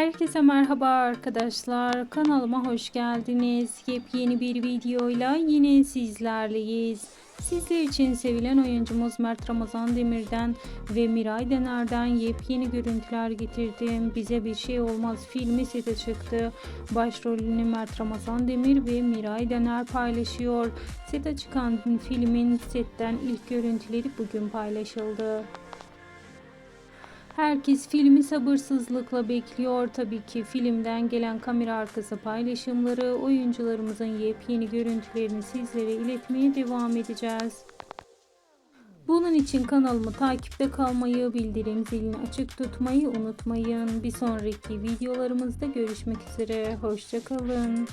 Herkese merhaba arkadaşlar. Kanalıma hoş geldiniz. Yepyeni bir videoyla yine sizlerleyiz. Sizler için sevilen oyuncumuz Mert Ramazan Demir'den ve Miray Dener'den yepyeni görüntüler getirdim. Bize bir şey olmaz filmi sete çıktı. Başrolünü Mert Ramazan Demir ve Miray Dener paylaşıyor. Sete çıkan filmin setten ilk görüntüleri bugün paylaşıldı. Herkes filmi sabırsızlıkla bekliyor. Tabii ki filmden gelen kamera arkası paylaşımları, oyuncularımızın yepyeni görüntülerini sizlere iletmeye devam edeceğiz. Bunun için kanalımı takipte kalmayı, bildirim zilini açık tutmayı unutmayın. Bir sonraki videolarımızda görüşmek üzere. Hoşçakalın.